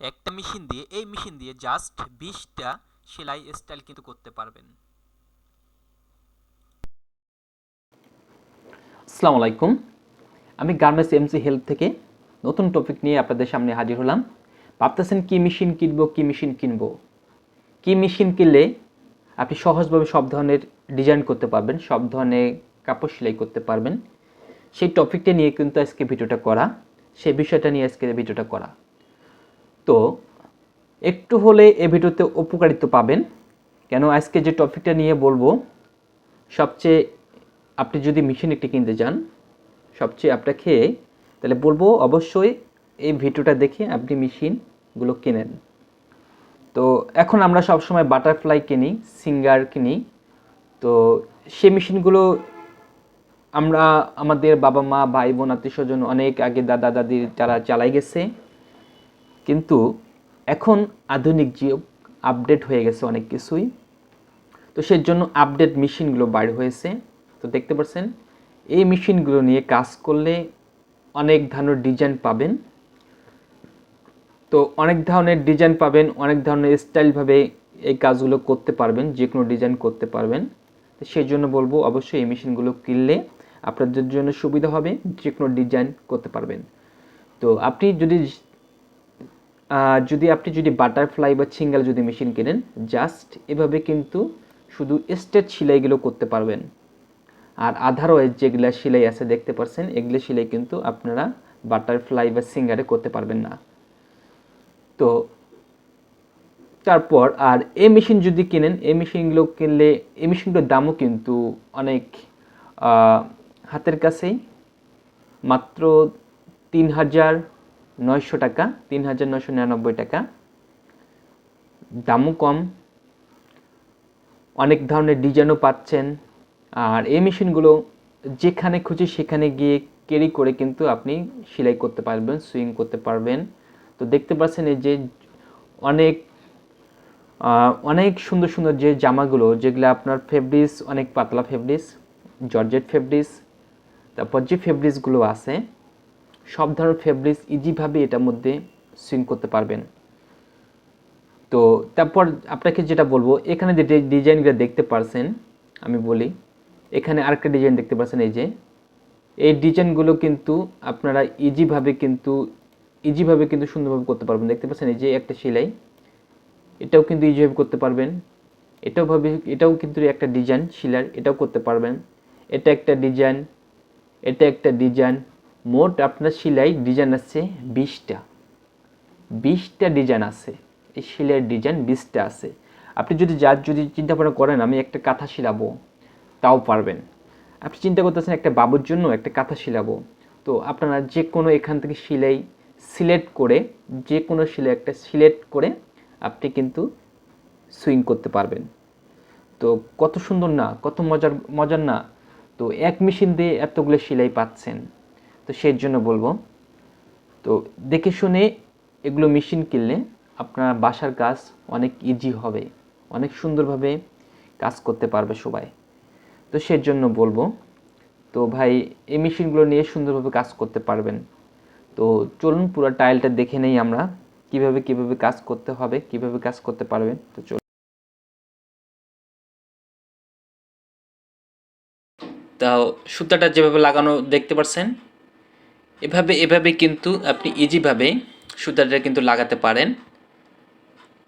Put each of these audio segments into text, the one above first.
একটা মেশিন দিয়ে, এই মেশিন দিয়ে জাস্ট বিশটা সেলাই স্টাইল কিন্তু করতে পারবেন। আসসালামু আলাইকুম। আমি গার্মেন্টস এমসি হেলথ থেকে নতুন টপিক নিয়ে আপনাদের সামনে হাজির হলাম। ভাবতেছেন কি মেশিন কিনবো, কি মেশিন কিনবো? কি মেশিন কিনলে আপনি সহজভাবে সব ধরনের ডিজাইন করতে পারবেন, সব ধরনের কাপড় সেলাই করতে পারবেন? সেই টপিকটা নিয়ে কিন্তু আজকে ভিডিওটা করা। সেই বিষয়টা নিয়ে আজকে ভিডিওটা করা। তো একটু হলে এ ভিডিওতে উপকারিত পাবেন। কেন আজকে যে টপিকটা নিয়ে বলব, সবচেয়ে আপনি যদি মেশিন একটি কিনতে যান সবচেয়ে আপনাকে তাহলে বলব অবশ্যই এই ভিডিওটা দেখে আপনি মেশিনগুলো কেনেন। তো এখন আমরা সবসময় বাটারফ্লাই কিনি সিঙ্গার কিনি। তো সেই মেশিনগুলো আমরা আমাদের বাবা মা ভাই বোন আত্মীয় স্বজন অনেক আগে দাদা দাদি যারা চালাই গেছে কিন্তু এখন আধুনিক যুগ আপডেট হয়ে গেছে অনেক কিছুই। তো সেই জন্য আপডেট মেশিনগুলো বাইর হয়েছে। তো দেখতে পাচ্ছেন, এই মেশিনগুলো নিয়ে কাজ করলে অনেক ধরনের ডিজাইন পাবেন। তো অনেক ধরনের ডিজাইন পাবেন, অনেক ধরনের স্টাইলভাবে এই কাজগুলো করতে পারবেন যে কোনো ডিজাইন করতে পারবেন। তো সেই জন্য বলব, অবশ্যই এই মেশিনগুলো কিনলে আপনাদের জন্য সুবিধা হবে যে কোনো ডিজাইন করতে পারবেন। তো আপনি যদি যদি আপনি যদি বাটারফ্লাই বা সিঙ্গেল যদি মেশিন কেনেন জাস্ট এভাবে কিন্তু শুধু স্টেট সেলাইগুলো করতে পারবেন। আর আধারওয়াইজ যেগুলা সেলাই আছে, দেখতে পাচ্ছেন এগুলো সেলাই কিন্তু আপনারা বাটারফ্লাই বা সিঙ্গারে করতে পারবেন না। তো তারপর আর এই মেশিন যদি কেনেন, এই মেশিনগুলো কিনলে, এই মেশিনগুলোর দামও কিন্তু অনেক হাতের কাছেই। মাত্র তিন হাজার নয়শো টাকা, তিন হাজার নয়শো নিরানব্বই টাকা। দামও কম। অনেক ধরনের ডিজাইনও পাচ্ছেন। আর এই মেশিনগুলো যেখানে খুশি সেখানে গিয়ে ক্যারি করে কিন্তু আপনি সেলাই করতে পারবেন সুইং করতে পারবেন। তো দেখতে পাচ্ছেন এই যে অনেক অনেক সুন্দর সুন্দর যে জামাগুলো, যেগুলো আপনার ফেব্রিক্স অনেক পাতলা ফেব্রিক্স জর্জেট ফেব্রিক্স তারপর যে ফেব্রিক্সগুলো আছে সব ধরনের ফেব্রিক্স ইজিভাবে এটার মধ্যে সুইং করতে পারবেন। তো তারপর আপনাকে যেটা বলব, এখানে যে ডিজাইনগুলো দেখতে পারছেন, আমি বলি, এখানে আরেকটা ডিজাইন দেখতে পাচ্ছেন এই যে। এই ডিজাইনগুলো কিন্তু আপনারা ইজিভাবে কিন্তু ইজিভাবে কিন্তু সুন্দরভাবে করতে পারবেন। দেখতে পাচ্ছেন, এই যে একটা সেলাই, এটাও কিন্তু ইজিভাবে করতে পারবেন। এটাও ভাবে, এটাও কিন্তু একটা ডিজাইন শিলার এটাও করতে পারবেন। এটা একটা ডিজাইন এটা একটা ডিজাইন মোট আপনার সেলাই ডিজাইন আছে বিশটা। বিশটা ডিজাইন আছে। এই শিলের ডিজাইন বিশটা আছে। আপনি যদি যার যদি চিন্তা ভাবনা করেন, আমি একটা কাঁথা শিলাবো তাও পারবেন। আপনি চিন্তা করতেছেন একটা বাবুর জন্য একটা কাঁথা শিলাবো তো আপনারা যে কোনো এখান থেকে সিলাই সিলেক্ট করে যে কোনো সিলাই একটা সিলেক্ট করে, আপনি কিন্তু সুইং করতে পারবেন। তো কত সুন্দর না, কত মজার মজার না। তো এক মেশিন দিয়ে এতগুলো সেলাই পাচ্ছেন। তো সেই জন্য বলব। তো দেখে শুনে এগুলো মেশিন কিনলে আপনার বাসার কাজ অনেক ইজি হবে, অনেক সুন্দরভাবে কাজ করতে পারবে সবাই। তো সেই জন্য বলব, তো ভাই এই মেশিনগুলো নিয়ে সুন্দরভাবে কাজ করতে পারবেন। তো চলুন পুরো টাইলটা দেখে নেই আমরা, কীভাবে কীভাবে কাজ করতে হবে, কীভাবে কাজ করতে পারবেন, তো চলুন। তাও সুতাটা যেভাবে লাগানো দেখতে পাচ্ছেন এভাবে এভাবে কিন্তু আপনি ইজিভাবে সুতাটা কিন্তু লাগাতে পারেন।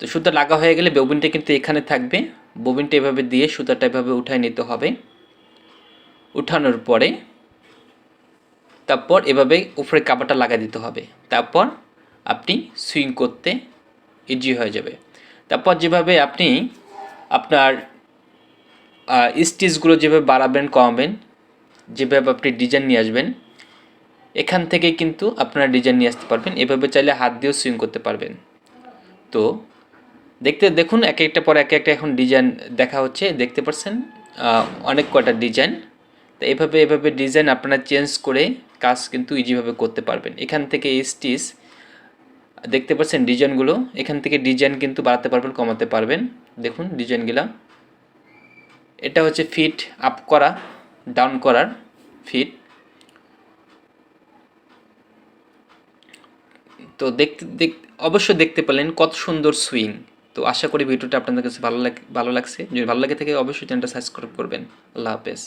তো সুতা লাগা হয়ে গেলে ববিনটা কিন্তু এখানে থাকবে। ববিনটা এভাবে দিয়ে সুতাটা এভাবে উঠায় নিতে হবে। উঠানোর পরে তারপর এভাবে উপরে কাপড়টা লাগা দিতে হবে। তারপর আপনি সুইং করতে ইজি হয়ে যাবে। তারপর যেভাবে আপনি আপনার স্টিচগুলো যেভাবে বাড়াবেন, কমাবেন, যেভাবে আপনি ডিজাইন নিয়ে আসবেন এখান থেকে কিন্তু আপনারা ডিজাইন নিয়ে আসতে পারবেন। এভাবে চাইলে হাত দিয়েও সুইং করতে পারবেন। তো, দেখতে, দেখুন এক একটা পর এক একটা এখন ডিজাইন দেখা হচ্ছে, দেখতে পাচ্ছেন অনেক কটা ডিজাইন তো এভাবে এভাবে ডিজাইন আপনারা চেঞ্জ করে কাজ কিন্তু ইজিভাবে করতে পারবেন। এখান থেকে স্টিচ দেখতে পাচ্ছেন ডিজাইনগুলো এখান থেকে ডিজাইন কিন্তু বাড়াতে পারবেন, কমাতে পারবেন। দেখুন ডিজাইনগুলো এটা হচ্ছে ফিট আপ করা ডাউন করার ফিট তো দেখতে, দেখ, অবশ্যই দেখতে পেলেন কত সুন্দর সুইং। তো আশা করি ভিডিওটা আপনাদের কাছে ভালো লাগে, ভালো লাগছে। যদি ভালো লাগে থাকে অবশ্যই চ্যানেলটা সাবস্ক্রাইব করবেন। আল্লাহ হাফেজ।